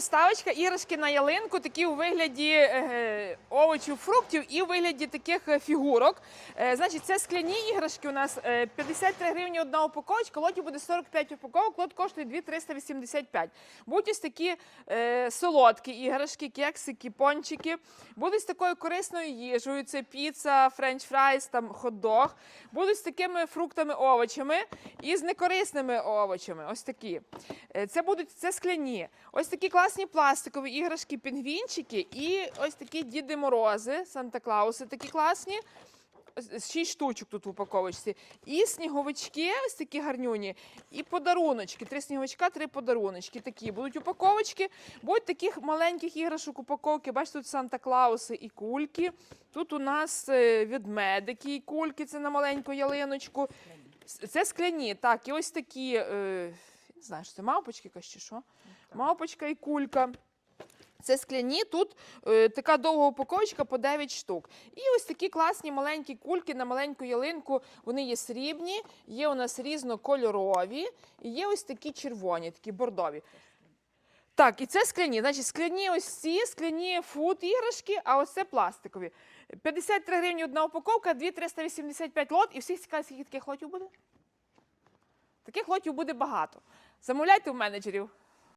Ставочка іграшки на ялинку, такі у вигляді е, овочів, фруктів і у вигляді таких е, фігурок. Е, значить, це скляні іграшки у нас е, 53 гривні одна упаковочка, лоті буде 45 упаковок, лот коштує 2,385. Будуть ось такі е, солодкі іграшки, кексики, пончики. Будуть з такою корисною їжею, це піца, френч фрайс, там хот-дог. Будуть з такими фруктами, овочами і з некорисними овочами. Ось такі. Е, Це будуть це скляні. Ось такі класні пластикові іграшки, пінгвінчики і ось такі Діди Морози, Санта-Клауси такі класні. Шість штучок тут в упаковочці. І сніговички, ось такі гарнюні, і подаруночки. Три сніговичка, три подаруночки. Такі будуть упаковочки. Будуть таких маленьких іграшок упаковки. Бачите, тут Санта-Клауси і кульки. Тут у нас е, ведмедики і кульки, це на маленьку ялиночку. Це скляні, так, і ось такі, е, не знаю, що це мавпочки якась чи що. Мавпочка і кулька. Це скляні, тут е, така довга упаковочка по 9 штук. І ось такі класні маленькі кульки на маленьку ялинку. Вони є срібні, є у нас різнокольорові, і є ось такі червоні, такі бордові. Так, і це скляні. Значить, скляні ось ці, скляні фуд іграшки, а ось це пластикові. 53 гривні одна упаковка, 2,385 лот. І всіх цікавить, скільки таких лотів буде? Таких лотів буде багато. Замовляйте у менеджерів.